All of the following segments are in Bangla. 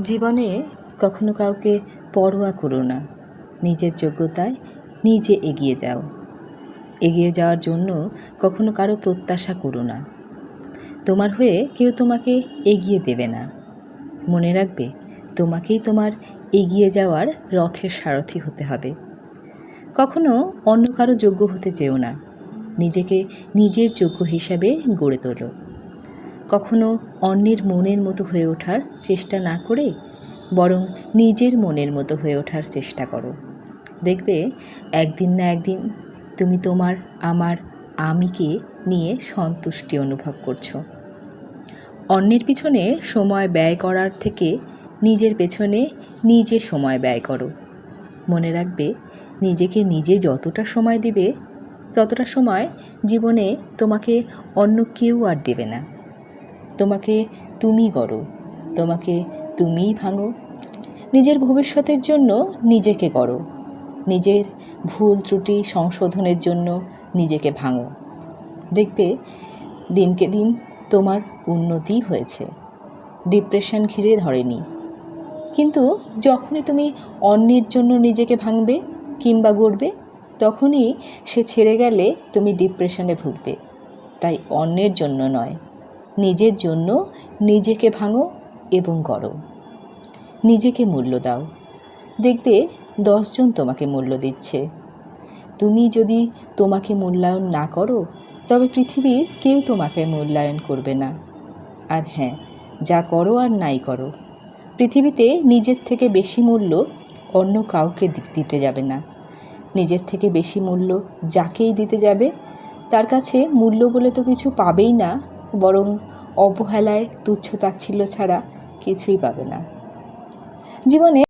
জীবনে কখনো কাউকে পরোয়া করো না। নিজের যোগ্যতায় নিজে এগিয়ে যাও। এগিয়ে যাওয়ার জন্য কখনো কারও প্রত্যাশা করো না। তোমার হয়ে কেউ তোমাকে এগিয়ে দেবে না। মনে রাখবে, তোমাকেই তোমার এগিয়ে যাওয়ার রথের সারথি হতে হবে। কখনো অন্য কারও যোগ্য হতে চেও না। নিজেকে নিজের যোগ্য হিসাবে গড়ে তোলো। কখনো অন্যের মনের মতো হয়ে ওঠার চেষ্টা না করে, বরং নিজের মনের মতো হয়ে ওঠার চেষ্টা করো। দেখবে, একদিন না একদিন তুমি তোমার, আমার আমিকে নিয়ে সন্তুষ্টি অনুভব করছ। অন্যের পিছনে সময় ব্যয় করার থেকে নিজের পেছনে নিজে সময় ব্যয় করো। মনে রাখবে, নিজেকে নিজে যতটা সময় দিবে, ততটা সময় জীবনে তোমাকে অন্য কেউ আর দেবে না। তোমাকে তুমি গড়ো, তোমাকে তুমিই ভাঙো। নিজের ভবিষ্যতের জন্য নিজেকে গড়ো, নিজের ভুল ত্রুটি সংশোধনের জন্য নিজেকে ভাঙো। দেখবে, দিনকে দিন তোমার উন্নতি হয়েছে। ডিপ্রেশন ঘিরে ধরেনি। কিন্তু যখনই তুমি অন্যের জন্য নিজেকে ভাঙবে কিংবা গড়বে, তখনই সে ছেড়ে গেলে তুমি ডিপ্রেশনে ভুগবে। তাই অন্যের জন্য নয় নিজের জন্য নিজেকে ভাঙো এবং গড়ো। নিজেকে মূল্য দাও। দেখবে দশজন তোমাকে মূল্য দিচ্ছে। তুমি যদি তোমাকে মূল্যায়ন না করো, তবে পৃথিবীর কেউ তোমাকে মূল্যায়ন করবে না। আর হ্যাঁ যা করো আর নাই করো। পৃথিবীতে নিজের থেকে বেশি মূল্য অন্য কাউকে দিতে যাবে না। নিজের থেকে বেশি মূল্য যাকেই দিতে যাবে, তার কাছে মূল্য বলে তো কিছু পাবেই না। বরং অবহেলায় তুচ্ছ তাচ্ছিল্য ছাড়া কিছুই পাবে না। জীবনে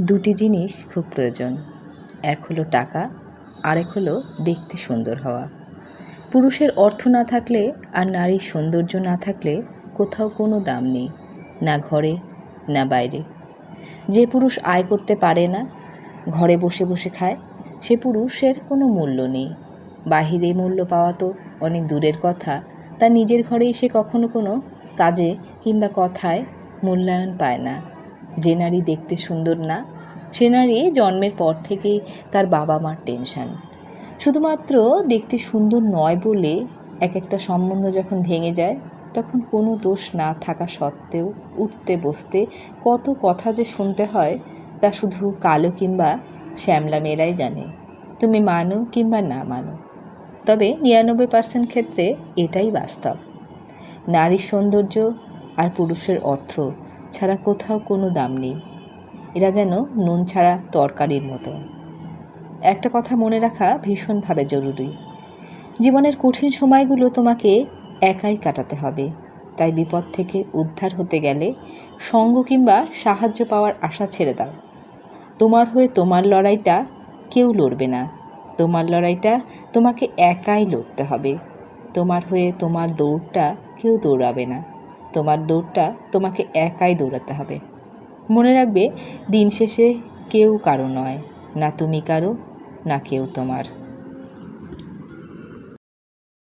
দুটি জিনিস খুব প্রয়োজন। এক হলো টাকা, আরেক হলো দেখতে সুন্দর হওয়া। পুরুষের অর্থ না থাকলে আর নারীর সৌন্দর্য না থাকলে কোথাও কোনো দাম নেই, না ঘরে, না বাইরে। যে পুরুষ আয় করতে পারে না, ঘরে বসে বসে খায়, সে পুরুষের কোনো মূল্য নেই। বাহিরে মূল্য পাওয়া তো অনেক দূরের কথা তা নিজের ঘরেই সে কখনো কোনো কাজে কিংবা কথায় মূল্যায়ন পায় না। যে নারী দেখতে সুন্দর না, সে নারী জন্মের পর থেকেই তার বাবা মার টেনশান শুধুমাত্র দেখতে সুন্দর নয় বলে এক একটা সম্বন্ধ যখন ভেঙে যায়, তখন কোনো দোষ না থাকা সত্ত্বেও উঠতে বসতে কত কথা যে শুনতে হয় তা শুধু কালো কিংবা শ্যামলা মেয়েরাই জানে। তুমি মানো কিংবা না মানো। তবে নিরানব্বই পার্সেন্ট ক্ষেত্রে এটাই বাস্তব। নারীর সৌন্দর্য আর পুরুষের অর্থ ছাড়া কোথাও কোনো দাম নেই। এরা যেন নুন ছাড়া তরকারির মতো। একটা কথা মনে রাখা ভীষণভাবে জরুরি। জীবনের কঠিন সময়গুলো তোমাকে একাই কাটাতে হবে। তাই বিপদ থেকে উদ্ধার হতে গেলে সঙ্গ কিংবা সাহায্য পাওয়ার আশা ছেড়ে দাও। তোমার হয়ে তোমার লড়াইটা কেউ লড়বে না। তোমার লড়াইটা তোমাকে একাই লড়তে হবে। তোমার হয়ে তোমার দৌড়টা কেউ দৌড়াবে না। তোমার দৌড়টা তোমাকে একাই দৌড়াতে হবে। মনে রাখবে, দিন শেষে কেউ কারও নয়, না তুমি কারও, না কেউ তোমার।